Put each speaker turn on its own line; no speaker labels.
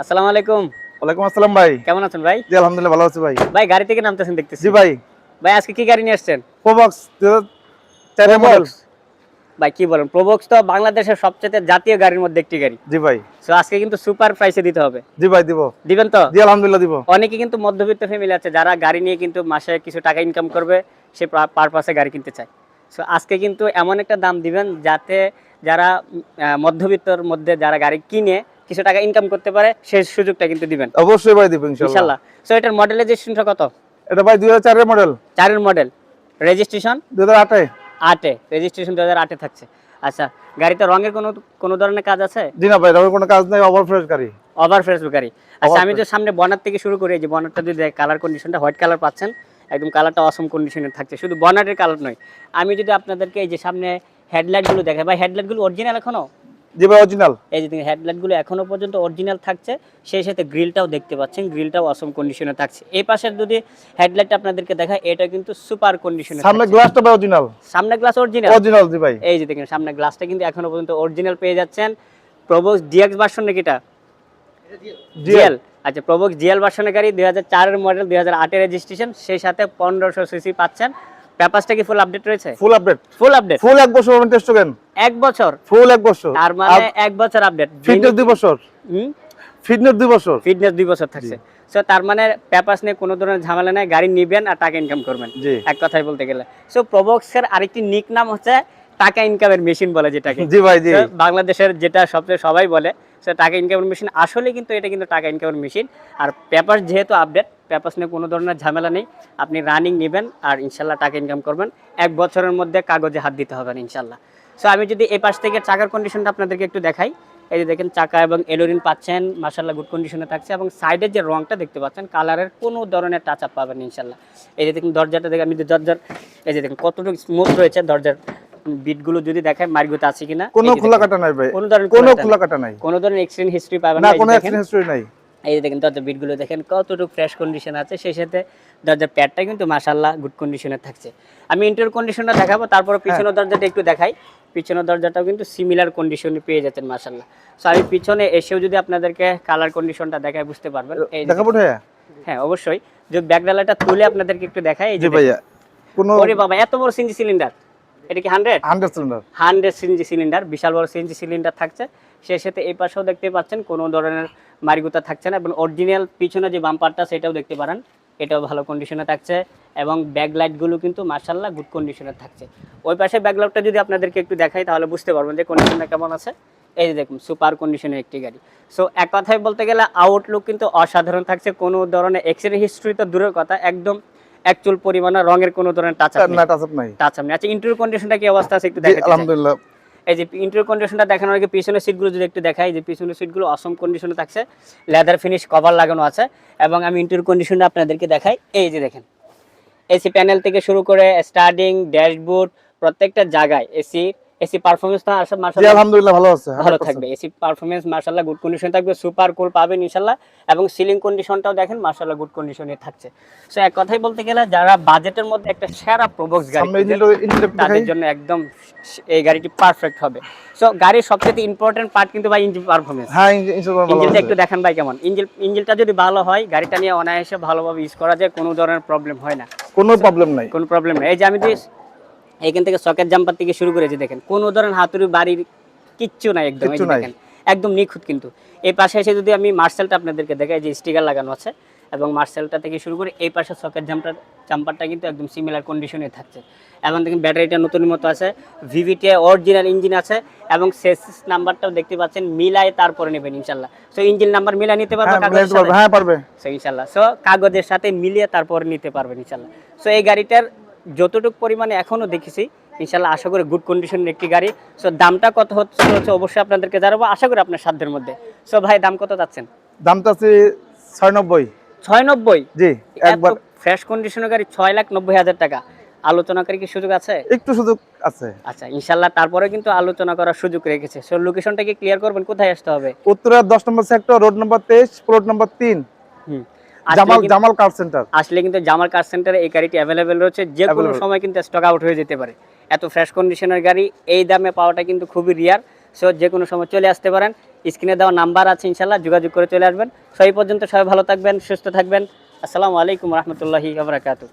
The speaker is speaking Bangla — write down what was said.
আসসালামু আলাইকুম।
ওয়ালাইকুম আসসালাম ভাই।
কেমন আছেন ভাই?
জি আলহামদুলিল্লাহ ভালো আছি ভাই।
ভাই গাড়ি থেকে নামতেছেন দেখতেছি।
জি ভাই।
ভাই আজকে কি গাড়ি নিয়ে আসছেন?
প্রবক্স মডেল
ভাই কি বলেন? প্রোবক্স তো বাংলাদেশের সবচেয়ে জাতীয় গাড়ির মধ্যে একটি গাড়ি।
জি ভাই।
তো আজকে কিন্তু সুপার প্রাইসে দিতে হবে।
জি ভাই দিব।
দিবেন তো?
জি আলহামদুলিল্লাহ দিব।
অনেকে কিন্তু মধ্যবিত্ত ফ্যামিলি আছে যারা গাড়ি নিয়ে কিন্তু মাসে কিছু টাকা ইনকাম করবে সে পারপাসে গাড়ি কিনতে চায়। সো আজকে কিন্তু এমন একটা দাম দিবেন যাতে যারা মধ্যবিত্তর মধ্যে যারা গাড়ি কিনে কিছু টাকা ইনকাম করতে পারে সেই সুযোগটা কিন্তু দিবেন।
অবশ্যই ভাই দিব ইনশাআল্লাহ
সো এটার মডেলাইজেশনটা কত?
এটা ভাই দুই হাজার চারের মডেল
চারের মডেল রেজিস্ট্রেশন
দুই হাজার আটে।
আটে। রেজিস্ট্রেশন দু হাজার আটে থাকছে। আচ্ছা গাড়িতে রঙের কোনো কোনো ধরনের কাজ আছে?
জি না ভাই রঙের কোনো কাজ নাই ওভার ফ্রেশ গাড়ি।
ওভার ফ্রেশ গাড়ি। আচ্ছা আমি। যে সামনে বনার থেকে শুরু করি এই যে বনারটা যদি কালার কন্ডিশনটা হোয়াইট কালার পাচ্ছেন একদম কালারটা অসম কন্ডিশনে থাকছে। শুধু বনারের কালার নয়। আমি যদি আপনাদেরকে এই যে সামনে হেডলাইটগুলো দেখাই ভাই হেডলাইটগুলো অরিজিনাল এখনও?
জি ভাই অরিজিনাল
এই যে হেডলাইটগুলো এখনও পর্যন্ত অরিজিনাল থাকছে সেই সাথে গ্রিলটাও দেখতে পাচ্ছেন গ্রিলটাও অসম কন্ডিশনে থাকছে। এই পাশের যদি হেডলাইটটা আপনাদেরকে দেখায় এটা কিন্তু সুপার কন্ডিশনে
সামনে গ্লাসটা ভাই অরিজিনাল
সামনে গ্লাস অরিজিনাল
অরিজিনাল জি ভাই।
এই যে দেখেন সামনে গ্লাসটা কিন্তু এখনও পর্যন্ত অরিজিনাল পেয়ে যাচ্ছেন। প্রবোক্স ডিএক্স ভার্সন নাকি এটা? জিএল আচ্ছা প্রবোক্স জিএল ভার্সনের গাড়ি দুই হাজার চারের মডেল দুই হাজার আটের রেজিস্ট্রেশন সেই সাথে পনেরোশো সিসি পাচ্ছেন। পেপারসটা কি ফুল আপডেট রয়েছে?
ফুল আপডেট
ফুল আপডেট
ফুল এক বছর টেস্ট করেন
এক বছর?
ফুল এক বছর।
তার মানে এক বছর আপডেট
ফিটনেস দুই বছর। ফিটনেস দুই বছর।
ফিটনেস দুই বছর থাকছে। সো তার মানে পেপারস নিয়ে কোনো ধরনের ঝামেলা নাই। গাড়ি নিবেন আর টাকা ইনকাম করবেন। এক কথাই বলতে গেলে। সো প্রবক্সের আরেকটি নিক নাম হচ্ছে টাকা ইনকামের মেশিন বলে যেটাকে।
জি ভাই জি।
বাংলাদেশের যেটা সবচেয়ে সবাই বলে সে টাকা ইনকামের মেশিন আসলে কিন্তু এটা কিন্তু টাকা ইনকামের মেশিন আর পেপার যেহেতু আপডেট পেপার্স নিয়ে কোনো ধরনের ঝামেলা নেই। আপনি রানিং নেবেন আর ইনশাল্লাহ টাকা ইনকাম করবেন। এক বছরের মধ্যে কাগজে হাত দিতে হবে ইনশাল্লাহ। সো আমি যদি এই পাশ থেকে চাকার কন্ডিশনটা আপনাদেরকে একটু দেখাই। এই যে দেখেন চাকা এবং এলোরিন পাচ্ছেন মাসাল্লাহ গুড কন্ডিশনে থাকছে এবং সাইডের যে রংটা দেখতে পাচ্ছেন কালারের কোনো ধরনের টাচ আপ পাবেন ইনশাল্লাহ এই যে দেখুন দরজাটা দেখে আমি দরজার এই যে দেখুন কতটুকু স্মুথ রয়েছে দরজার। বিটগুলো যদি দেখায় মার্গুতে আছে কিনা
কোনো খোলা কাটা নাই ভাই।
কোনো ধরনের
কোনো
খোলা
কাটা নাই।
কোনো ধরনের এক্সিডেন্ট হিস্ট্রি পাবেন
না কোনো
দেখেন।
অ্যাক্সিডেন্ট হিস্টরি নাই।
এই দেখেন দরজার বিটগুলো দেখেন কতটুকু ফ্রেশ কন্ডিশন আছে সেই সাথে দরজার প্যাডটা কিন্তু মাশাল্লাহ গুড কন্ডিশনে থাকছে। আমি ইন্টার কন্ডিশনটা দেখাবো তারপর পিছনের দরজাটা একটু দেখাই। পিছনের দরজাটাও কিন্তু সিমিলার কন্ডিশনে পেয়ে যাচ্ছেন মাশাল্লাহ সো আমি পিছনে এসেও যদি আপনাদেরকে কালার কন্ডিশনটা দেখাই বুঝতে পারবেন। এই
দেখাবো ভাইয়া
হ্যাঁ অবশ্যই। যদি ব্যাকডালাটা তুলে আপনাদেরকে একটু দেখাই এই যে
ভাইয়া। কোনো
দেখেন। ওরে বাবা এত বড় সিএনজি সিলিন্ডার এটা কি hundred
hundred cylinder
hundred CNG cylinder বিশাল বড় সিএনজি সিলিন্ডার থাকছে। সেই সাথে এই পাশেও দেখতে পাচ্ছেন কোনো ধরনের মারিগুতা থাকছে না এবং অরিজিনাল পিছনে যে বাম্পারটা সেটাও দেখতে পারেন। এটাও ভালো কন্ডিশনে থাকছে এবং ব্যাক লাইটগুলো কিন্তু মার্শাল্লাহ গুড কন্ডিশনে থাকছে। ওই পাশে ব্যাক লাইটটা যদি আপনাদেরকে একটু দেখাই তাহলে বুঝতে পারবেন যে কন্ডিশনটা কেমন আছে। এই যে দেখুন সুপার কন্ডিশনের একটি গাড়ি। সো এক কথায় বলতে গেলে আউটলুক কিন্তু অসাধারণ থাকছে। কোনো ধরনের এক্সিডেন্ট হিস্ট্রি তো দূরের কথা একদম অ্যাকচুয়াল পরিমাণে রঙের কোনো ধরনের টাচ
না টাচ আপ নাই।
টাচ আপনি আচ্ছা ইন্টারিয়র কন্ডিশনটা কি অবস্থা আছে একটু দেখাতে
আলহামদুলিল্লাহ।
এই যে ইন্টারিয়র কন্ডিশনটা দেখানোর আগে পিছনের সিটগুলো যদি একটু দেখাই যে পিছনের সিটগুলো অসম কন্ডিশনে থাকছে। লেদার ফিনিশ কভার লাগানো আছে। এবং আমি ইন্টারিয়র কন্ডিশনটা আপনাদেরকে দেখাই। এই যে দেখেন এসি প্যানেল থেকে শুরু করে স্টার্টিং ড্যাশবোর্ড প্রত্যেকটা জায়গায় এসি এসি তো আসলে
আলহামদুলিল্লাহ ভালো আছে
ভালো থাকবে। এসি গুড কন্ডিশন থাকবে সুপার কুল পাবেন এবং সিলিং কন্ডিশনটাও দেখেন গুড কন্ডিশনে থাকছে। সো এক কথাই বলতে গেলে যারা বাজেটের মধ্যে একটা সেরা প্রবক্স গাড়ি তাদের জন্য একদম এই গাড়িটি পারফেক্ট হবে। সো গাড়ির সবচেয়ে ইম্পর্টেন্ট পার্ট কিন্তু ভাই ইঞ্জিন পারফরমেন্স
হ্যাঁ
ইঞ্জিনটা একটু দেখেন ভাই কেমন? ইঞ্জিন ইঞ্জিনটা যদি ভালো হয় গাড়িটা নিয়ে অনায়াসে ভালোভাবে ইউজ করা যায় কোনো ধরনের প্রবলেম হয় না।
কোনো প্রবলেম নাই।
কোনো প্রবলেম নেই। এই যে আমি যে এইখান থেকে সকেট জাম্পার থেকে শুরু করেছি দেখেন কোনো ধরনের হাতুড়ি বাড়ির কিচ্ছু নাই একদম। দেখেন একদম নিখুঁত কিন্তু। এই পাশে এসে যদি আমি মার্সেলটা আপনাদেরকে দেখাই যে স্টিকার লাগানো আছে এবং মার্সেলটা থেকে শুরু করে এই পাশে সকেট জাম্পার জাম্পারটা কিন্তু একদম সিমিলার কন্ডিশনে থাকছে। এবং দেখেন ব্যাটারিটা নতুন মতো আছে ভিভিটি অরিজিনাল ইঞ্জিন আছে এবং সেসিস নাম্বারটাও দেখতে পাচ্ছেন মিলায় তারপরে নেবেন ইনশাল্লাহ। সো ইঞ্জিন নাম্বার মিলা নিতে পারবে
হ্যাঁ? হ্যাঁ পারবে।
সো ইনশাল্লাহ। সো কাগজের সাথে মিলিয়ে তারপরে নিতে পারবেন ইনশাল্লাহ। সো এই গাড়িটার যতটুকু পরিমাণে এখনও দেখেছি ইনশাল্লাহ আশা করি গুড কন্ডিশনের একটি গাড়ি। সো দামটা কত হচ্ছে হচ্ছে অবশ্যই আপনাদেরকে জানাব আশা করি আপনার সাধ্যের মধ্যে। সো ভাই দাম কত যাচ্ছেন
দামটা আছে ছয় নব্বই।
ছয় নব্বই?
জি একবার।
ফ্রেশ কন্ডিশনের গাড়ি ছয় লাখ নব্বই হাজার টাকা। আলোচনাকারী কি সুযোগ আছে?
একটু সুযোগ আছে।
আচ্ছা ইনশাল্লাহ তারপরে কিন্তু আলোচনা করার সুযোগ রেখেছে। সো লোকেশনটা কি ক্লিয়ার করবেন? কোথায় আসতে হবে?
উত্তরের দশ নম্বর সেক্টর রোড নম্বর তেইশ প্লট নম্বর তিন।
হুম।
জামাল জামাল কার সেন্টার
আসলে কিন্তু জামাল কার সেন্টারে এই গাড়িটি অ্যাভেলেবেল রয়েছে যে কোনো সময় কিন্তু স্টক আউট হয়ে যেতে পারে। এত ফ্রেশ কন্ডিশনের গাড়ি এই দামে পাওয়াটা কিন্তু খুবই রিয়ার সো যে কোনো সময় চলে আসতে পারেন। স্ক্রিনে দেওয়া নাম্বার আছে ইনশাল্লাহ যোগাযোগ করে চলে আসবেন। সেই পর্যন্ত সবাই ভালো থাকবেন সুস্থ থাকবেন। আসসালামু আলাইকুম রহমতুল্লাহি আবরাকাতু